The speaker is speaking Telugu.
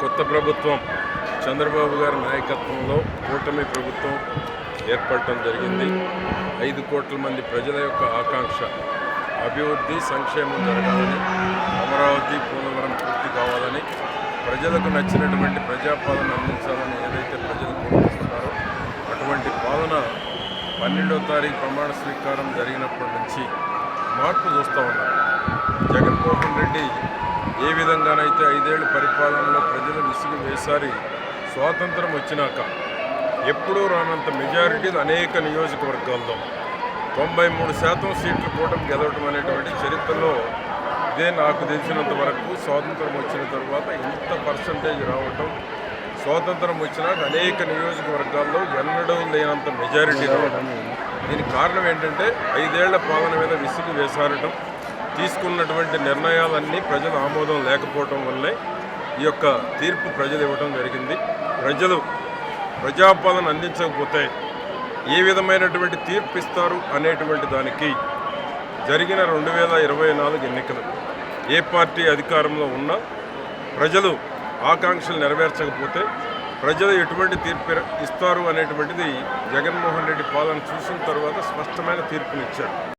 కొత్త ప్రభుత్వం చంద్రబాబు గారి నాయకత్వంలో కూటమి ప్రభుత్వం ఏర్పడటం జరిగింది. ఐదు కోట్ల మంది ప్రజల యొక్క ఆకాంక్ష అభివృద్ధి సంక్షేమం జరగాలని అమరావతి పోలవరం పూర్తి కావాలని ప్రజలకు నచ్చినటువంటి ప్రజాపాలన పన్నెండో తారీఖు ప్రమాణ స్వీకారం జరిగినప్పటి నుంచి మార్పు చూస్తూ ఉన్నారు జగన్మోహన్ రెడ్డి ఏ విధంగానైతే ఐదేళ్ళు పరిపాలనలో ప్రజలు విసుగు వేసారి స్వాతంత్రం వచ్చినాక ఎప్పుడూ రానంత మెజారిటీ అనేక నియోజకవర్గాల్లో తొంభై మూడు శాతం సీట్లు కూటమి గెలవడం అనేటువంటి చరిత్రలో ఇదే నాకు తెలిసినంత వరకు స్వాతంత్రం వచ్చిన తర్వాత ఇంత పర్సంటేజ్ రావటం స్వాతంత్రం వచ్చినాక అనేక నియోజకవర్గాల్లో ఎన్నడూ లేనంత మెజారిటీ రావడం దీనికి కారణం ఏంటంటే ఐదేళ్ళ పాలన మీద విసుగు వేసారటం తీసుకున్నటువంటి నిర్ణయాలన్నీ ప్రజల ఆమోదం లేకపోవటం వల్లే ఈ యొక్క తీర్పు ప్రజలు ఇవ్వడం జరిగింది. ప్రజలు ప్రజాపాలన అందించకపోతే ఏ విధమైనటువంటి తీర్పు ఇస్తారు అనేటువంటి దానికి జరిగిన రెండు వేల ఇరవై నాలుగు ఎన్నికలు ఏ పార్టీ అధికారంలో ఉన్నా ప్రజలు ఆకాంక్షలు నెరవేర్చకపోతే ప్రజలు ఎటువంటి తీర్పు ఇస్తారు అనేటువంటిది జగన్మోహన్ రెడ్డి పాలన చూసిన తర్వాత స్పష్టమైన తీర్పునిచ్చారు